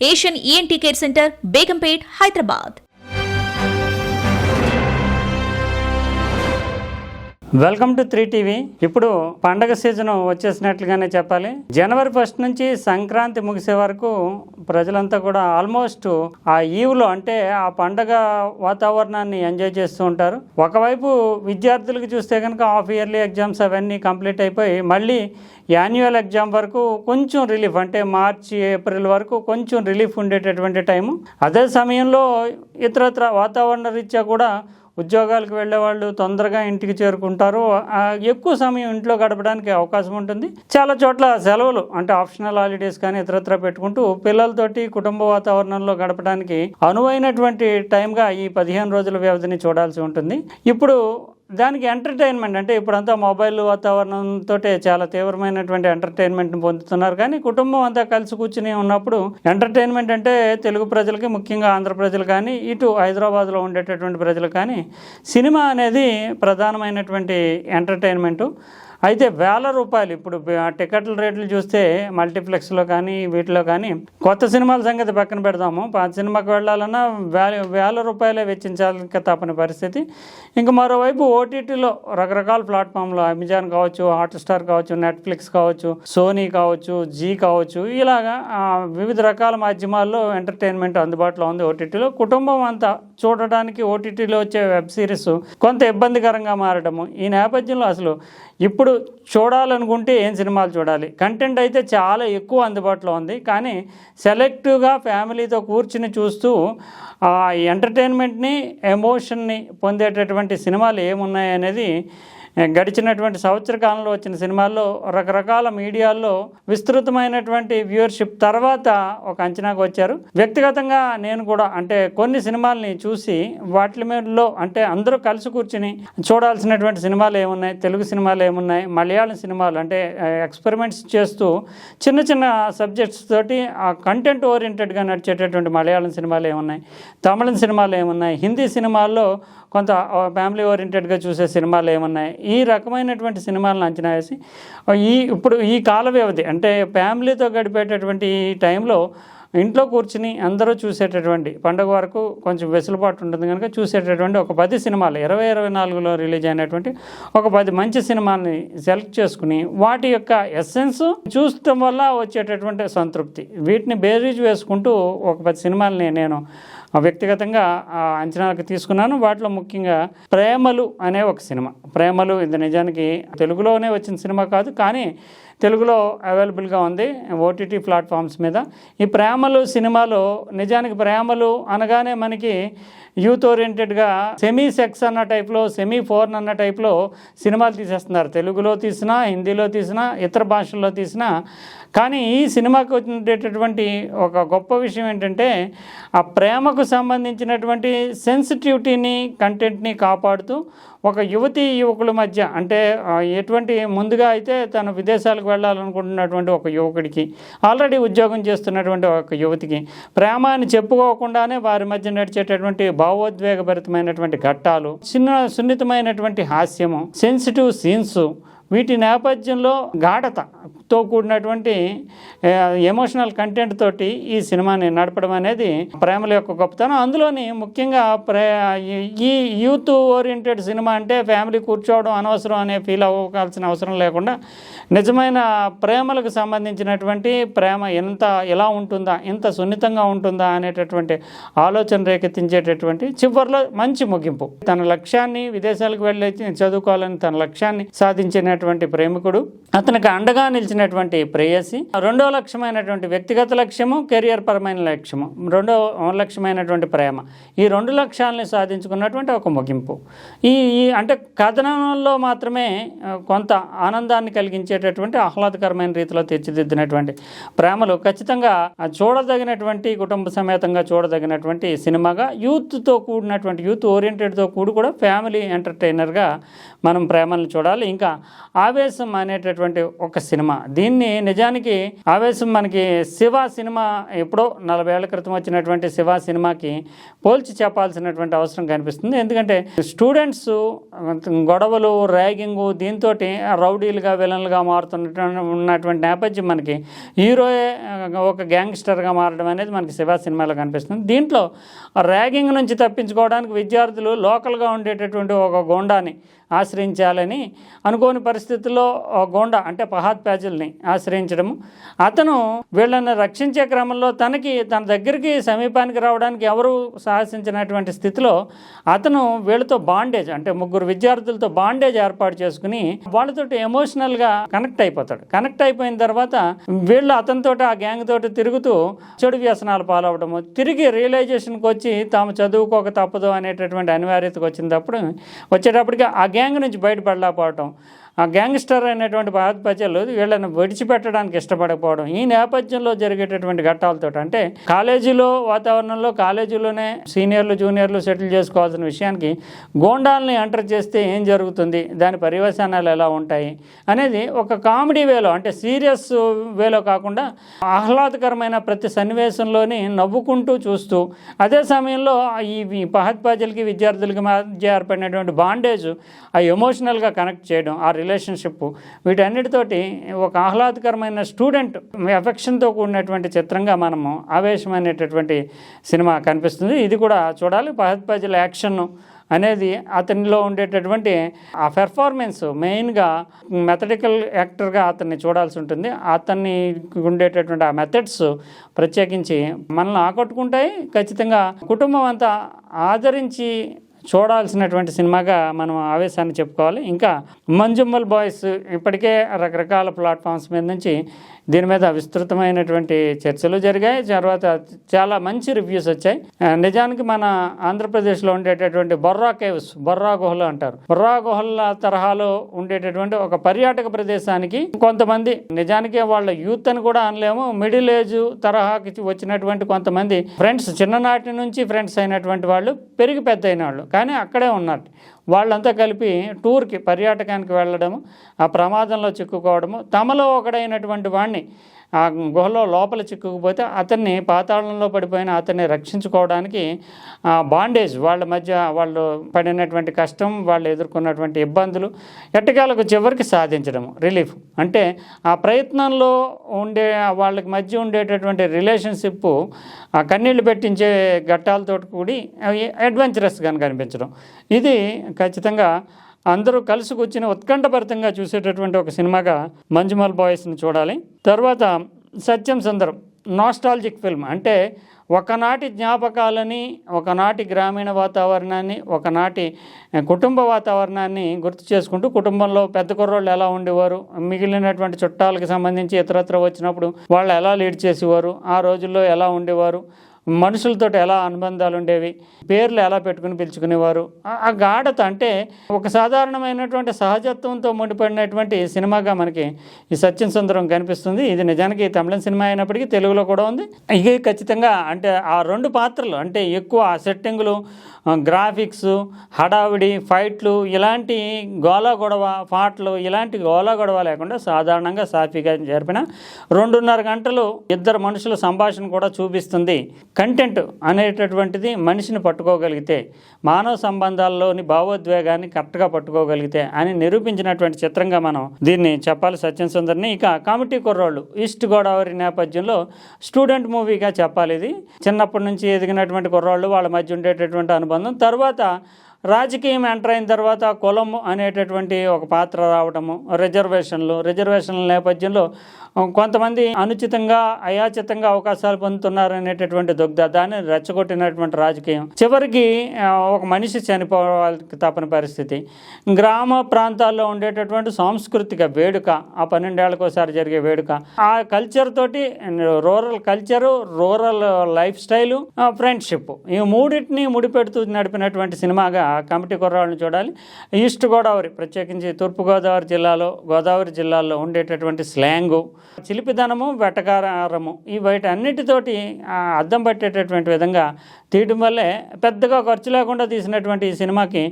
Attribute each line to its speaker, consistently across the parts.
Speaker 1: Asian ENT care centre Begumpet Hyderabad
Speaker 2: welcome to three TV. ఇప్పుడు పండగ season వచ్చేసినట్లుగానే చెప్పాలి. జనవరి first నుంచి సంక్రాంతి ముగిసే వరకు ప్రజలంతా కూడా ఆల్మోస్ట్ ఆ ఈవ్లో అంటే ఆ పండగ వాతావరణాన్ని ఎంజాయ్ చేస్తూ ఉంటారు. ఒకవైపు విద్యార్థులకు చూస్తే కనుక హాఫ్ ఇయర్లీ ఎగ్జామ్స్ అవన్నీ కంప్లీట్ అయిపోయి మళ్ళీ యాన్యువల్ ఎగ్జామ్ వరకు కొంచెం రిలీఫ్ అంటే మార్చి ఏప్రిల్ వరకు కొంచెం రిలీఫ్ ఉండేటటువంటి టైము. అదే సమయంలో ఇతరత్ర వాతావరణ రీత్యా కూడా ఉద్యోగాలకు వెళ్ళే వాళ్ళు తొందరగా ఇంటికి చేరుకుంటారు. ఎక్కువ సమయం ఇంట్లో గడపడానికి అవకాశం ఉంటుంది. చాలా చోట్ల సెలవులు అంటే ఆప్షనల్ హాలిడేస్ కానీ ఇతరత్ర పెట్టుకుంటూ పిల్లలతోటి కుటుంబ వాతావరణంలో గడపడానికి అనువైనటువంటి టైంగా ఈ పదిహేను రోజుల వ్యవధిని చూడాల్సి ఉంటుంది. ఇప్పుడు దానికి ఎంటర్టైన్మెంట్ అంటే ఇప్పుడంతా మొబైల్ వాతావరణంతో చాలా తీవ్రమైనటువంటి ఎంటర్టైన్మెంట్ని పొందుతున్నారు. కానీ కుటుంబం అంతా కలిసి కూర్చుని ఉన్నప్పుడు ఎంటర్టైన్మెంట్ అంటే తెలుగు ప్రజలకి ముఖ్యంగా ఆంధ్ర ప్రజలు కానీ ఇటు హైదరాబాద్లో ఉండేటటువంటి ప్రజలు కానీ సినిమా అనేది ప్రధానమైనటువంటి ఎంటర్టైన్మెంటు అయితే వేల రూపాయలు ఇప్పుడు టికెట్ల రేట్లు చూస్తే మల్టీప్లెక్స్లో కానీ వీటిలో కానీ కొత్త సినిమాల సంగతి పక్కన పెడదాము. పాత సినిమాకి వెళ్ళాలన్నా వేల వేల రూపాయలే వెచ్చించాలి తప్పని పరిస్థితి. ఇంకా మరోవైపు ఓటీటీలో రకరకాల ప్లాట్ఫామ్లో అమెజాన్ కావచ్చు హాట్స్టార్ కావచ్చు నెట్ఫ్లిక్స్ కావచ్చు సోనీ కావచ్చు జీ కావచ్చు ఇలాగా వివిధ రకాల మాధ్యమాల్లో ఎంటర్టైన్మెంట్ అందుబాటులో ఉంది ఓటీటీలో. కుటుంబం అంతా చూడడానికి ఓటీటీలో వచ్చే వెబ్ సిరీస్ కొంత ఇబ్బందికరంగా మారడము. ఈ నేపథ్యంలో అసలు ఇప్పుడు చూడాలనుకుంటే ఏం సినిమాలు చూడాలి? కంటెంట్ అయితే చాలా ఎక్కువ అందుబాటులో ఉంది. కానీ సెలెక్టివ్గా ఫ్యామిలీతో కూర్చుని చూస్తూ ఆ ఎంటర్టైన్మెంట్ని ఎమోషన్ని పొందేటటువంటి సినిమాలు ఏమున్నాయి అనేది గడిచినటువంటి సంవత్సర కాలంలో వచ్చిన సినిమాల్లో రకరకాల మీడియాల్లో విస్తృతమైనటువంటి వ్యూవర్షిప్ తర్వాత ఒక అంచనాకు వచ్చారు. వ్యక్తిగతంగా నేను కూడా అంటే కొన్ని సినిమాల్ని చూసి వాటి మీదలో అంటే అందరూ కలిసి కూర్చుని చూడాల్సినటువంటి సినిమాలు ఏమున్నాయి తెలుగు సినిమాలు ఏమున్నాయి మలయాళం సినిమాలు అంటే ఎక్స్పెరిమెంట్స్ చేస్తూ చిన్న చిన్న సబ్జెక్ట్స్ తోటి ఆ కంటెంట్ ఓరియంటెడ్గా నడిచేటటువంటి మలయాళం సినిమాలు ఏమున్నాయి తమిళం సినిమాలు ఏమున్నాయి హిందీ సినిమాల్లో కొంత ఫ్యామిలీ ఓరియంటెడ్గా చూసే సినిమాలు ఏమున్నాయి? ఈ రకమైనటువంటి సినిమాలను అంచనా వేసి ఈ ఇప్పుడు ఈ కాల వ్యవధి అంటే ఫ్యామిలీతో గడిపేటటువంటి ఈ టైంలో ఇంట్లో కూర్చుని అందరూ చూసేటటువంటి పండుగ వరకు కొంచెం వెసులుబాటు ఉంటుంది కనుక చూసేటటువంటి ఒక పది సినిమాలు ఇరవై ఇరవై నాలుగులో రిలీజ్ అయినటువంటి ఒక పది మంచి సినిమాల్ని సెలెక్ట్ చేసుకుని వాటి యొక్క ఎస్సెన్స్ చూడటం వల్ల వచ్చేటటువంటి సంతృప్తి. వీటిని బేరీజ్ వేసుకుంటూ ఒక పది సినిమాల్ని నేను వ్యక్తిగతంగా ఆ అంచనాలకు తీసుకున్నాను. వాటిలో ముఖ్యంగా ప్రేమలు అనే ఒక సినిమా. ప్రేమలు ఇది నిజానికి తెలుగులోనే వచ్చిన సినిమా కాదు కానీ తెలుగులో అవైలబుల్గా ఉంది ఓటీటీ ప్లాట్ఫామ్స్ మీద. ఈ ప్రేమలు సినిమాలో నిజానికి ప్రేమలు అనగానే మనకి యూత్ ఓరియంటెడ్గా సెమీ సెక్స్ అన్న టైప్లో సెమీ ఫోర్న్ అన్న టైప్లో సినిమాలు తీసేస్తున్నారు. తెలుగులో తీసినా హిందీలో తీసినా ఇతర భాషల్లో తీసినా కానీ ఈ సినిమాకి ఉండేటటువంటి ఒక గొప్ప విషయం ఏంటంటే ఆ ప్రేమకు సంబంధించినటువంటి సెన్సిటివిటీని కంటెంట్ని కాపాడుతూ ఒక యువతి యువకుల మధ్య అంటే ఎటువంటి ముందుగా అయితే తను విదేశాలకు వెళ్ళాలనుకుంటున్నటువంటి ఒక యువకుడికి ఆల్రెడీ ఉద్యోగం చేస్తున్నటువంటి ఒక యువతికి ప్రేమ అని చెప్పుకోకుండానే వారి మధ్య నడిచేటటువంటి భావోద్వేగభరితమైనటువంటి ఘట్టాలు చిన్న సున్నితమైనటువంటి హాస్యము సెన్సిటివ్ సీన్స్ వీటి నేపథ్యంలో గాఢతతో కూడినటువంటి ఎమోషనల్ కంటెంట్ తోటి ఈ సినిమాని నడపడం అనేది ప్రేమల యొక్క గొప్పతనం. అందులోని ముఖ్యంగా ప్రే ఈ యూత్ ఓరియంటెడ్ సినిమా అంటే ఫ్యామిలీ కూర్చోవడం అనవసరం అనే ఫీల్ అవ్వాల్సిన అవసరం లేకుండా నిజమైన ప్రేమలకు సంబంధించినటువంటి ప్రేమ ఎంత ఎలా ఉంటుందా ఎంత సున్నితంగా ఉంటుందా అనేటటువంటి ఆలోచన రేకెత్తించేటటువంటి చివరిలో మంచి ముగింపు. తన లక్ష్యాన్ని విదేశాలకు వెళ్ళి చదువుకోవాలని తన లక్ష్యాన్ని సాధించిన లక్ష్యమైనటువంటి ప్రేమికుడు అతనికి అండగా నిలిచినటువంటి ప్రేయసి రెండో లక్ష్యమైనటువంటి వ్యక్తిగత లక్ష్యము కెరియర్ పరమైన లక్ష్యము రెండో లక్ష్యమైనటువంటి ప్రేమ. ఈ రెండు లక్ష్యాలని సాధించుకున్నటువంటి ఒక ముగింపు. ఈ ఈ అంటే కథనంలో మాత్రమే కొంత ఆనందాన్ని కలిగించేటటువంటి ఆహ్లాదకరమైన రీతిలో తీర్చిదిద్దినటువంటి ప్రేమలు ఖచ్చితంగా చూడదగినటువంటి కుటుంబ సమేతంగా చూడదగినటువంటి సినిమాగా యూత్తో కూడినటువంటి యూత్ ఓరియంటెడ్తో కూడి కూడా ఫ్యామిలీ ఎంటర్టైనర్గా మనం ప్రేమలను చూడాలి. ఇంకా ఆవేశం అనేటటువంటి ఒక సినిమా. దీన్ని నిజానికి ఆవేశం మనకి శివ సినిమా ఎప్పుడో నలభై ఏళ్ళ క్రితం వచ్చినటువంటి శివ సినిమాకి పోల్చి చెప్పాల్సినటువంటి అవసరం కనిపిస్తుంది. ఎందుకంటే స్టూడెంట్స్ గొడవలు ర్యాగింగు దీంతో రౌడీలుగా విలన్లుగా మారుతున్న ఉన్నటువంటి నేపథ్యం మనకి హీరోయే ఒక గ్యాంగ్స్టర్గా మారడం అనేది మనకి శివ సినిమాలో కనిపిస్తుంది. దీంట్లో ర్యాగింగ్ నుంచి తప్పించుకోవడానికి విద్యార్థులు లోకల్గా ఉండేటటువంటి ఒక గోండాని ఆశ్రయించాలని అనుకోని పరిస్థితుల్లో గోండా అంటే పహాద్ ప్యాజుల్ని ఆశ్రయించడము. అతను వీళ్ళని రక్షించే క్రమంలో తనకి తన దగ్గరికి సమీపానికి రావడానికి ఎవరు సాహసించినటువంటి స్థితిలో అతను వీళ్ళతో బాండేజ్ అంటే ముగ్గురు విద్యార్థులతో బాండేజ్ ఏర్పాటు చేసుకుని వాళ్ళతో ఎమోషనల్గా కనెక్ట్ అయిపోతాడు. కనెక్ట్ అయిపోయిన తర్వాత వీళ్ళు అతనితో ఆ గ్యాంగ్ తోటి తిరుగుతూ చెడు వ్యసనాలు పాలవడము. తిరిగి రియలైజేషన్కి వచ్చి తాము చదువుకోక తప్పదు అనేటటువంటి అనివార్యతకు వచ్చినప్పుడు వచ్చేటప్పటికి ఆ గ్యాంగ్ నుంచి బయటపడలేకపోవటం. ఆ గ్యాంగ్స్టర్ అయినటువంటి భారత ప్రజలు వీళ్ళని విడిచిపెట్టడానికి ఇష్టపడకపోవడం. ఈ నేపథ్యంలో జరిగేటటువంటి ఘట్టాలతో అంటే కాలేజీలో వాతావరణంలో కాలేజీలోనే సీనియర్లు జూనియర్లు సెటిల్ చేసుకోవాల్సిన విషయానికి గోండాల్ని ఎంటర్ చేస్తే ఏం జరుగుతుంది? దాని పర్యవసానాలు ఎలా ఉంటాయి? అనేది ఒక కామెడీ వేలో అంటే సీరియస్ వేలో కాకుండా ఆహ్లాదకరమైన ప్రతి సన్నివేశంలోని నవ్వుకుంటూ చూస్తూ అదే సమయంలో ఈ ఈ విద్యార్థులకి మధ్య ఏర్పడినటువంటి బాండేజ్ ఆ ఎమోషనల్గా కనెక్ట్ చేయడం ఆ రిలేషన్షిప్ వీటన్నిటితోటి ఒక ఆహ్లాదకరమైన స్టూడెంట్ ఎఫెక్షన్తో కూడినటువంటి చిత్రంగా మనము ఆవేశమైనటువంటి సినిమా కనిపిస్తుంది. ఇది కూడా చూడాలి. పహత్పాజల యాక్షన్ అనేది అతనిలో ఉండేటటువంటి ఆ పెర్ఫార్మెన్స్ మెయిన్గా మెథడికల్ యాక్టర్గా అతన్ని చూడాల్సి ఉంటుంది. అతన్ని ఉండేటటువంటి ఆ మెథడ్స్ ప్రత్యేకించి మనల్ని ఆకట్టుకుంటాయి. ఖచ్చితంగా కుటుంబం అంతా ఆదరించి చూడాల్సినటువంటి సినిమాగా మనం ఆవేశాన్ని చెప్పుకోవాలి. ఇంకా మంజుమ్మల్ బాయ్స్ ఇప్పటికే రకరకాల ప్లాట్ఫామ్స్ మీద నుంచి దీని మీద విస్తృతమైనటువంటి చర్చలు జరిగాయి. తర్వాత చాలా మంచి రివ్యూస్ వచ్చాయి. నిజానికి మన ఆంధ్రప్రదేశ్లో ఉండేటటువంటి బొర్రా కేవ్స్ బొర్రా గుహలు అంటారు. బొర్రా గుహల తరహాలో ఉండేటటువంటి ఒక పర్యాటక ప్రదేశానికి కొంతమంది నిజానికి వాళ్ళ యూత్ అని కూడా అనలేము మిడిల్ ఏజ్ తరహాకి వచ్చినటువంటి కొంతమంది ఫ్రెండ్స్ చిన్ననాటి నుంచి ఫ్రెండ్స్ అయినటువంటి వాళ్ళు పెరిగి పెద్ద అయిన వాళ్ళు. కానీ అక్కడే ఉన్నారు. వాళ్ళంతా కలిపి టూర్కి పర్యాటకానికి వెళ్ళడము ఆ ప్రమాదంలో చిక్కుకోవడము తమలో ఒకడైనటువంటి వాడిని ఆ గుహలో లోపల చిక్కుకుపోతే అతన్ని పాతాళంలో పడిపోయిన అతన్ని రక్షించుకోవడానికి ఆ బాండేజ్ వాళ్ళ మధ్య వాళ్ళు పడినటువంటి కష్టం వాళ్ళు ఎదుర్కొన్నటువంటి ఇబ్బందులు ఎట్టకాలకు చివరికి సాధించడం రిలీఫ్. అంటే ఆ ప్రయత్నంలో ఉండే వాళ్ళకి మధ్య ఉండేటటువంటి రిలేషన్షిప్ ఆ కన్నీళ్ళు పెట్టించే ఘట్టాలతో కూడి అడ్వెంచరస్గా కనిపించడం. ఇది ఖచ్చితంగా అందరూ కలిసి ఉత్కంఠభరితంగా చూసేటటువంటి ఒక సినిమాగా మంజుమల్ బాయ్స్ని చూడాలి. తర్వాత సత్యం సుందరం నాస్టాలజిక్ ఫిల్మ్ అంటే ఒకనాటి జ్ఞాపకాలని ఒకనాటి గ్రామీణ వాతావరణాన్ని ఒకనాటి కుటుంబ వాతావరణాన్ని గుర్తు చేసుకుంటూ కుటుంబంలో పెద్ద కుర్రోళ్ళు ఎలా ఉండేవారు మిగిలినటువంటి చుట్టాలకు సంబంధించి ఇతరత్ర వచ్చినప్పుడు వాళ్ళు ఎలా లీడ్ చేసేవారు ఆ రోజుల్లో ఎలా ఉండేవారు మనుషులతో ఎలా అనుబంధాలు ఉండేవి పేర్లు ఎలా పెట్టుకుని పిలుచుకునేవారు. ఆ- గాఢత అంటే ఒక సాధారణమైనటువంటి సహజత్వంతో ముడిపడినటువంటి సినిమాగా మనకి ఈ సత్యం సుందరం కనిపిస్తుంది. ఇది నిజానికి తమిళం సినిమా అయినప్పటికీ తెలుగులో కూడా ఉంది. ఇది ఖచ్చితంగా అంటే ఆ రెండు పాత్రలు అంటే ఎక్కువ ఆ సెట్టింగులు గ్రాఫిక్స్ హడావిడి ఫైట్లు ఇలాంటి గోలా గొడవ పాటలు ఇలాంటి గోలా గొడవ లేకుండా సాధారణంగా సాఫీగా జరిపిన రెండున్నర గంటలు ఇద్దరు మనుషుల సంభాషణ కూడా చూపిస్తుంది. కంటెంట్ అనేటటువంటిది మనిషిని పట్టుకోగలిగితే మానవ సంబంధాల్లోని భావోద్వేగాన్ని కరెక్ట్గా పట్టుకోగలిగితే అని నిరూపించినటువంటి చిత్రంగా మనం దీన్ని చెప్పాలి సత్యం సుందర్ని. ఇక కామెడీ కుర్రోళ్ళు ఈస్ట్ గోదావరి నేపథ్యంలో స్టూడెంట్ మూవీగా చెప్పాలి ఇది. చిన్నప్పటి నుంచి ఎదిగినటువంటి కుర్రాళ్ళు వాళ్ళ మధ్య ఉండేటటువంటి అనుబంధం తర్వాత రాజకీయం ఎంటర్ అయిన తర్వాత కులం అనేటటువంటి ఒక పాత్ర రావటము రిజర్వేషన్లు రిజర్వేషన్ల నేపథ్యంలో కొంతమంది అనుచితంగా అయాచితంగా అవకాశాలు పొందుతున్నారు అనేటటువంటి దుగ్ధ దాన్ని రెచ్చగొట్టినటువంటి రాజకీయం. చివరికి ఒక మనిషి చనిపోవాలి తప్పని పరిస్థితి. గ్రామ ప్రాంతాల్లో ఉండేటటువంటి సాంస్కృతిక వేడుక ఆ పన్నెండేళ్ళకోసారి జరిగే వేడుక. ఆ కల్చర్ తోటి rural culture rural lifestyle friendship ఈ మూడింటిని ముడిపెడుతూ నడిపినటువంటి సినిమాగా కమిటీ కుర్రాళ్ళని చూడాలి. ఈస్ట్ గోదావరి ప్రత్యేకించి తూర్పుగోదావరి జిల్లాలో గోదావరి జిల్లాలో ఉండేటటువంటి స్లాంగు చిలిపిదనము వెటకారము ఈ బయట అన్నిటితోటి అద్దం పట్టేటటువంటి విధంగా తీయడం వల్లే పెద్దగా ఖర్చు లేకుండా తీసినటువంటి ఈ సినిమాకి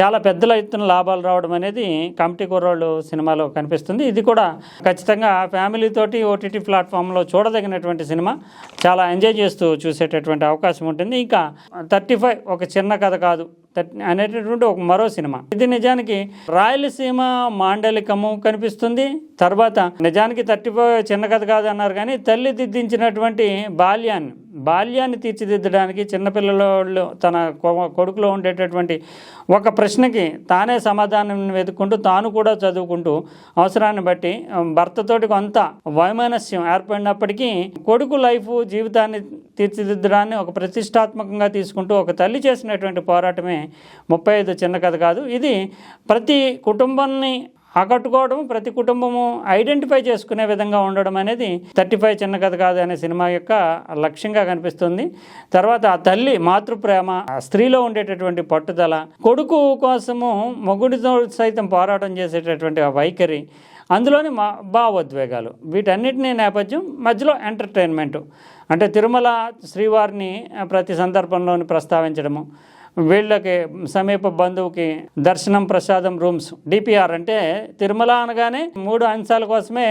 Speaker 2: చాలా పెద్దల ఎత్తున లాభాలు రావడం అనేది కమిటీ కుర్రాళ్ళు సినిమాలో కనిపిస్తుంది. ఇది కూడా ఖచ్చితంగా ఫ్యామిలీతోటి ఓటీటీ ప్లాట్ఫామ్లో చూడదగినటువంటి సినిమా. చాలా ఎంజాయ్ చేస్తూ చూసేటటువంటి అవకాశం ఉంటుంది. ఇంకా థర్టీ ఫైవ్ ఒక చిన్న కథ కాదు. అనేటటువంటి ఒక మరో సినిమా. ఇది నిజానికి రాయలసీమ మాండలికము కనిపిస్తుంది. తర్వాత నిజానికి థర్టీ చిన్న కథ కాదు అన్నారు కానీ తల్లి దిద్దించినటువంటి బాల్యాన్ని బాల్యాన్ని తీర్చిదిద్దడానికి చిన్నపిల్లలు తన కొడుకులో ఉండేటటువంటి ఒక ప్రశ్నకి తానే సమాధానం వెతుక్కుంటూ తాను కూడా చదువుకుంటూ అవసరాన్ని బట్టి భర్తతోటి కొంత వైమానస్యం ఏర్పడినప్పటికీ కొడుకు లైఫ్ జీవితాన్ని తీర్చిదిద్దడాన్ని ఒక ప్రతిష్టాత్మకంగా తీసుకుంటూ ఒక తల్లి చేసినటువంటి పోరాటమే ముప్పై ఐదు చిన్న కథ కాదు. ఇది ప్రతి కుటుంబాన్ని ఆకట్టుకోవడం ప్రతి కుటుంబము ఐడెంటిఫై చేసుకునే విధంగా ఉండడం అనేది థర్టీ ఫైవ్ చిన్న కథ కాదు అనే సినిమా యొక్క లక్ష్యంగా కనిపిస్తుంది. తర్వాత ఆ తల్లి మాతృప్రేమ ఆ స్త్రీలో ఉండేటటువంటి పట్టుదల కొడుకు కోసము మొగుడితో సైతం పోరాటం చేసేటటువంటి ఆ వైఖరి అందులోని మా భావోద్వేగాలు. వీటన్నిటినీ నేపథ్యం మధ్యలో ఎంటర్టైన్మెంట్. అంటే తిరుమల శ్రీవారిని ప్రతి సందర్భంలోని ప్రస్తావించడము. వీళ్ళకి సమీప బంధువుకి దర్శనం ప్రసాదం రూమ్స్ డిపిఆర్ అంటే తిరుమల అనగానే మూడు అంశాల కోసమే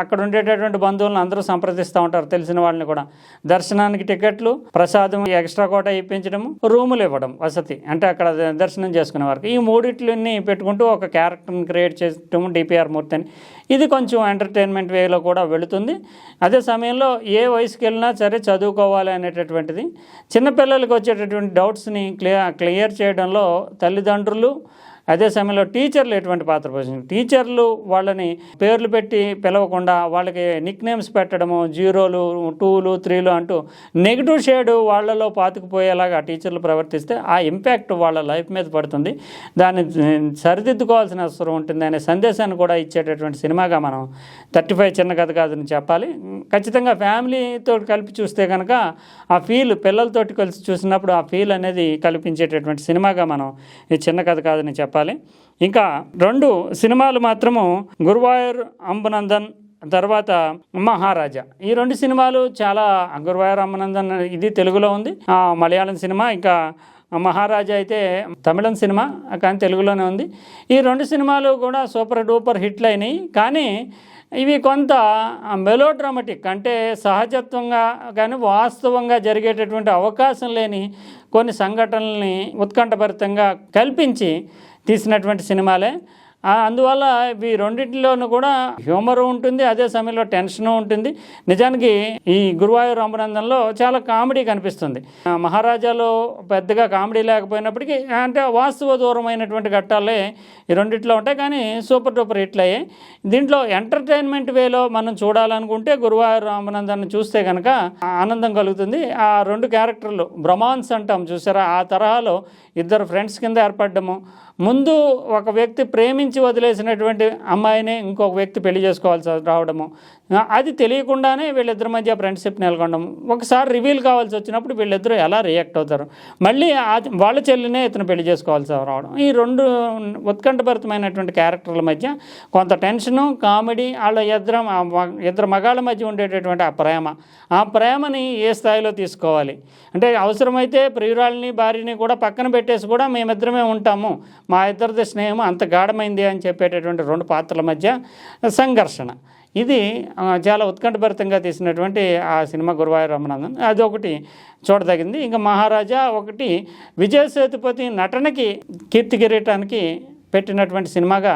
Speaker 2: అక్కడ ఉండేటటువంటి బంధువులను అందరూ సంప్రదిస్తూ ఉంటారు తెలిసిన వాళ్ళని కూడా. దర్శనానికి టికెట్లు ప్రసాదం ఎక్స్ట్రా కోట ఇప్పించడము రూములు ఇవ్వడం వసతి అంటే అక్కడ దర్శనం చేసుకునే వారికి. ఈ మూడిట్లని పెట్టుకుంటూ ఒక క్యారెక్టర్ని క్రియేట్ చేయటం డిపిఆర్ మూర్తి అని. ఇది కొంచెం ఎంటర్టైన్మెంట్ వేలో కూడా వెళుతుంది. అదే సమయంలో ఏ వయసుకి వెళ్ళినా సరే చదువుకోవాలి అనేటటువంటిది. చిన్నపిల్లలకి వచ్చేటటువంటి డౌట్స్ని క్లియర్ క్లియర్ చేయడంలో తల్లిదండ్రులు అదే సమయంలో టీచర్లు ఎటువంటి పాత్ర పోషించారు టీచర్లు వాళ్ళని పేర్లు పెట్టి పిలవకుండా వాళ్ళకి నిక్ నేమ్స్ పెట్టడము జీరోలు టూలు త్రీలు అంటూ నెగిటివ్ షేడ్ వాళ్ళలో పాతుకుపోయేలాగా టీచర్లు ప్రవర్తిస్తే ఆ ఇంపాక్ట్ వాళ్ళ లైఫ్ మీద పడుతుంది. దాన్ని సరిదిద్దుకోవాల్సిన అవసరం ఉంటుంది అనే సందేశాన్ని కూడా ఇచ్చేటటువంటి సినిమాగా మనం థర్టీ ఫైవ్ చిన్న కథ కాదని చెప్పాలి. ఖచ్చితంగా ఫ్యామిలీతో కలిపి చూస్తే కనుక ఆ ఫీల్ పిల్లలతోటి కలిసి చూసినప్పుడు ఆ ఫీల్ అనేది కల్పించేటటువంటి సినిమాగా మనం ఈ చిన్న కథ కాదని చెప్పాలి. చెప్పాలి. ఇంకా రెండు సినిమాలు మాత్రము గురువాయూర్ అంబునందన్ తర్వాత మహారాజా. ఈ రెండు సినిమాలు చాలా గురువాయూర్ అంబునందన్ ఇది తెలుగులో ఉంది. మలయాళం సినిమా ఇంకా మహారాజా అయితే తమిళం సినిమా కానీ తెలుగులోనే ఉంది. ఈ రెండు సినిమాలు కూడా సూపర్ డూపర్ హిట్లు అయినాయి. కానీ ఇవి కొంత మెలో డ్రామాటిక్ అంటే సహజత్వంగా కానీ వాస్తవంగా జరిగేటటువంటి అవకాశం లేని కొన్ని సంఘటనల్ని ఉత్కంఠభరితంగా కల్పించి తీసినటువంటి సినిమాలే. అందువల్ల ఈ రెండింటిలోనూ కూడా హ్యూమర్ ఉంటుంది అదే సమయంలో టెన్షన్ ఉంటుంది. నిజానికి ఈ గురువాయూర్ రామనందంలో చాలా కామెడీ కనిపిస్తుంది. మహారాజాలో పెద్దగా కామెడీ లేకపోయినప్పటికీ అంటే వాస్తవ దూరమైనటువంటి ఘట్టాలే ఈ రెండిట్లో ఉంటాయి కానీ సూపర్ డూపర్ హిట్లయ్యే దీంట్లో ఎంటర్టైన్మెంట్ వేలో మనం చూడాలనుకుంటే గురువాయూర్ రామనందన్ చూస్తే కనుక ఆనందం కలుగుతుంది. ఆ రెండు క్యారెక్టర్లు బ్రహ్మాన్స్ అంటాం చూసారా? ఆ తరహాలో ఇద్దరు ఫ్రెండ్స్ కింద ఏర్పడము ముందు ఒక వ్యక్తి ప్రేమించి వదిలేసినటువంటి అమ్మాయిని ఇంకొక వ్యక్తి పెళ్ళి చేసుకోవాల్సి రావడము. అది తెలియకుండానే వీళ్ళిద్దరి మధ్య ఫ్రెండ్షిప్ నెలకొనడం. ఒకసారి రివీల్ కావాల్సి వచ్చినప్పుడు వీళ్ళిద్దరూ ఎలా రియాక్ట్ అవుతారు? మళ్ళీ వాళ్ళ చెల్లినే ఇతను పెళ్ళి చేసుకోవాల్సి రావడం. ఈ రెండు ఉత్కంఠభరితమైనటువంటి క్యారెక్టర్ల మధ్య కొంత టెన్షను కామెడీ వాళ్ళ ఇద్దరు ఇద్దరు మగాళ్ళ మధ్య ఉండేటటువంటి ఆ ప్రేమ. ఆ ప్రేమని ఏ స్థాయిలో తీసుకోవాలి? అంటే అవసరమైతే ప్రియురాలని భార్యని కూడా పక్కన పెట్టేసి కూడా మేమిద్దరమే ఉంటాము. మా ఇద్దరిది స్నేహం అంత గాఢమైంది అని చెప్పేటటువంటి రెండు పాత్రల మధ్య సంఘర్షణ. ఇది చాలా ఉత్కంఠభరితంగా తీసినటువంటి ఆ సినిమా గురువాయ రమణానందన్ అది ఒకటి చూడదగింది. ఇంకా మహారాజా ఒకటి విజయ సేతుపతి నటనకి కీర్తి కిరీటానికి పెట్టినటువంటి సినిమాగా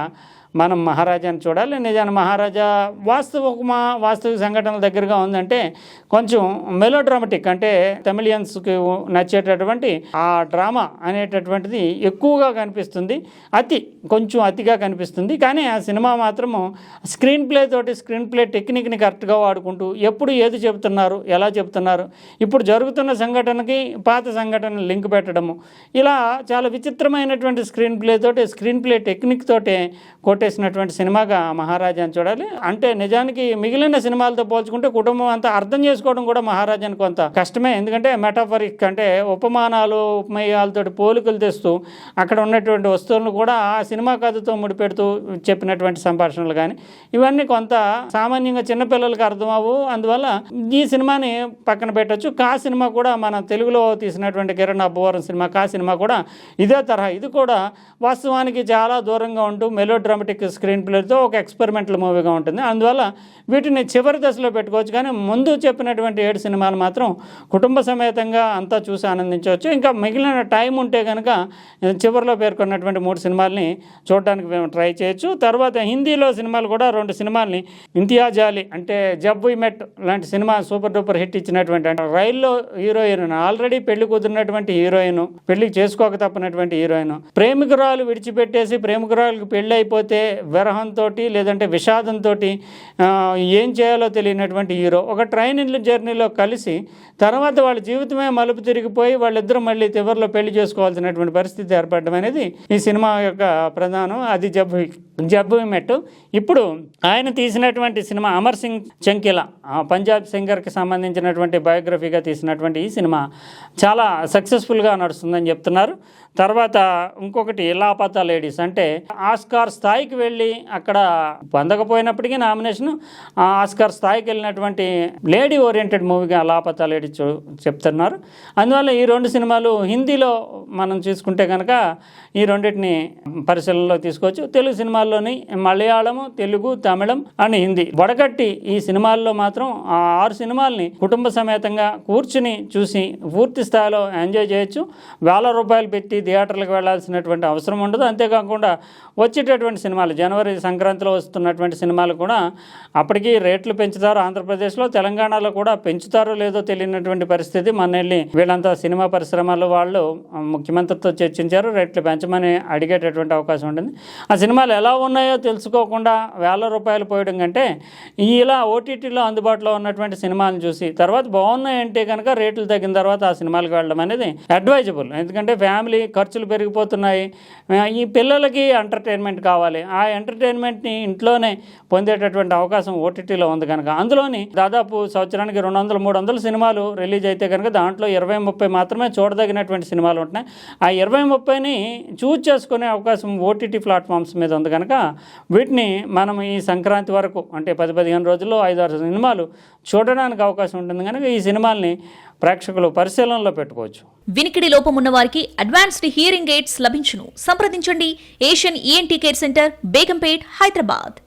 Speaker 2: మనం మహారాజాని చూడాలి నిజాన్ని మహారాజా వాస్తవమా వాస్తవిక సంఘటనల దగ్గరగా ఉందంటే కొంచెం మెలో డ్రామాటిక్ అంటే తమిళియన్స్కి నచ్చేటటువంటి ఆ డ్రామా అనేటటువంటిది ఎక్కువగా కనిపిస్తుంది అతి కొంచెం అతిగా కనిపిస్తుంది. కానీ ఆ సినిమా మాత్రము స్క్రీన్ ప్లే తోటి స్క్రీన్ ప్లే టెక్నిక్ని కరెక్ట్గా వాడుకుంటూ ఎప్పుడు ఏది చెబుతున్నారు ఎలా చెబుతున్నారు ఇప్పుడు జరుగుతున్న సంఘటనకి పాత సంఘటన లింక్ పెట్టడము ఇలా చాలా విచిత్రమైనటువంటి స్క్రీన్ ప్లే తోటి స్క్రీన్ ప్లే టెక్నిక్ తోటే కొట్టే చేసినటువంటి సినిమాగా మహారాజాని చూడాలి. అంటే నిజానికి మిగిలిన సినిమాలతో పోల్చుకుంటే కుటుంబం అంతా అర్థం చేసుకోవడం కూడా మహారాజాని కొంత కష్టమే. ఎందుకంటే మెటాఫరిక్ అంటే ఉపమానాలు ఉపమేయాలతో పోలికలు తెస్తూ అక్కడ ఉన్నటువంటి వస్తువులను కూడా ఆ సినిమా కథతో ముడిపెడుతూ చెప్పినటువంటి సంభాషణలు కానీ ఇవన్నీ కొంత సామాన్యంగా చిన్నపిల్లలకి అర్థం అవ్వు. అందువల్ల ఈ సినిమాని పక్కన పెట్టొచ్చు. కా సినిమా కూడా మన తెలుగులో తీసినటువంటి కిరణ్ అబ్బవరం సినిమా కా సినిమా కూడా ఇదే తరహా. ఇది కూడా వాస్తవానికి చాలా దూరంగా ఉంటూ మెలో డ్రామాటిక్ స్క్రీన్ ప్లేతో ఒక ఎక్స్పెరిమెంటల్ మూవీగా ఉంటుంది. అందువల్ల వీటిని చివరి దశలో పెట్టుకోవచ్చు. కానీ ముందు చెప్పినటువంటి ఏడు సినిమాలు మాత్రం కుటుంబ సమేతంగా అంతా చూసి ఆనందించవచ్చు. ఇంకా మిగిలిన టైం ఉంటే కనుక చివరిలో పేర్కొన్నటువంటి మూడు సినిమాల్ని చూడడానికి మేము ట్రై చేయొచ్చు. తర్వాత హిందీలో సినిమాలు కూడా రెండు సినిమాల్ని ఇంతియాజ్ అలీ అంటే జబ్ వి మెట్ లాంటి సినిమా సూపర్ డూపర్ హిట్ ఇచ్చినటువంటి అంటే రైల్లో హీరోయిన్ ఆల్రెడీ పెళ్ళి కుదిరినటువంటి హీరోయిన్ పెళ్ళి చేసుకోక తప్పనటువంటి హీరోయిన్ ప్రేమికురాలు విడిచిపెట్టేసి ప్రేమికురాలకు పెళ్ళి అయిపోతే విరహంతో లేదంటే విషాదంతో ఏం చేయాలో తెలియనటువంటి హీరో. ఒక ట్రైన్ జర్నీలో కలిసి తర్వాత వాళ్ళ జీవితమే మలుపు తిరిగిపోయి వాళ్ళిద్దరూ మళ్ళీ చివరిలో పెళ్ళి చేసుకోవాల్సినటువంటి పరిస్థితి ఏర్పడడం అనేది ఈ సినిమా యొక్క ప్రధానం. అది జబ్బు జబ్బు మెట్టు. ఇప్పుడు ఆయన తీసినటువంటి సినిమా అమర్ సింగ్ చంకిలా పంజాబ్ సింగర్కి సంబంధించినటువంటి బయోగ్రఫీగా తీసినటువంటి ఈ సినిమా చాలా సక్సెస్ఫుల్గా నడుస్తుందని చెప్తున్నారు. తర్వాత ఇంకొకటి లాపాతా లేడీస్ అంటే ఆస్కార్ స్థాయికి వెళ్ళి అక్కడ పొందకపోయినప్పటికీ నామినేషన్ ఆస్కార్ స్థాయికి వెళ్ళినటువంటి లేడీ ఓరియంటెడ్ మూవీగా లాపాతా లేడీ చూ చెప్తున్నారు. అందువల్ల ఈ రెండు సినిమాలు హిందీలో మనం చూసుకుంటే కనుక ఈ రెండింటిని పరిశీలనలో తీసుకోవచ్చు. తెలుగు సినిమాల్లోని మలయాళము తెలుగు తమిళం అండ్ హిందీ. వడగట్టి ఈ సినిమాల్లో మాత్రం ఆ ఆరు సినిమాల్ని కుటుంబ సమేతంగా కూర్చుని చూసి పూర్తి స్థాయిలో ఎంజాయ్ చేయొచ్చు. వేల రూపాయలు పెట్టి థియేటర్లకు వెళ్ళాల్సినటువంటి అవసరం ఉండదు. అంతేకాకుండా వచ్చేటటువంటి సినిమా సినిమాలు జనవరి సంక్రాంతిలో వస్తున్నటువంటి సినిమాలు కూడా అప్పటికి రేట్లు పెంచుతారు ఆంధ్రప్రదేశ్లో తెలంగాణలో కూడా పెంచుతారో లేదో తెలియనటువంటి పరిస్థితి. మనల్ని వీళ్ళంతా సినిమా పరిశ్రమలు వాళ్ళు ముఖ్యమంత్రితో చర్చించారు రేట్లు పెంచమని అడిగేటటువంటి అవకాశం ఉంటుంది. ఆ సినిమాలు ఎలా ఉన్నాయో తెలుసుకోకుండా వేల రూపాయలు పోయడం కంటే ఇలా ఓటీటీలో అందుబాటులో ఉన్నటువంటి సినిమాలను చూసి తర్వాత బాగున్నాయంటే కనుక రేట్లు తగ్గిన తర్వాత ఆ సినిమాలకు వెళ్ళడం అనేది అడ్వైజబుల్ ఎందుకంటే ఫ్యామిలీ ఖర్చులు పెరిగిపోతున్నాయి. ఈ పిల్లలకి ఎంటర్టైన్మెంట్ కావాలి. ఆ ఎంటర్టైన్మెంట్ని ఇంట్లోనే పొందేటటువంటి అవకాశం ఓటీటీలో ఉంది కనుక. అందులోని దాదాపు సంవత్సరానికి రెండు వందలు మూడు వందల సినిమాలు రిలీజ్ అయితే కనుక దాంట్లో ఇరవై ముప్పై మాత్రమే చూడదగినటువంటి సినిమాలు ఉంటున్నాయి. ఆ ఇరవై ముప్పైని చూజ్ చేసుకునే అవకాశం ఓటీటీ ప్లాట్ఫామ్స్ మీద ఉంది కనుక. వీటిని మనం ఈ సంక్రాంతి వరకు అంటే పది పదిహేను రోజుల్లో ఐదారు సినిమాలు చూడడానికి అవకాశం ఉంటుంది కనుక ఈ సినిమాల్ని ప్రేక్షకులు పరిశీలనలో పెట్టుకోవచ్చు.
Speaker 1: వినికిడి లోపం ఉన్న వారికి అడ్వాన్స్డ్ హియరింగ్ ఎయిడ్స్ లభించును. సంప్రదించండి. Asian ENT care centre Begumpet Hyderabad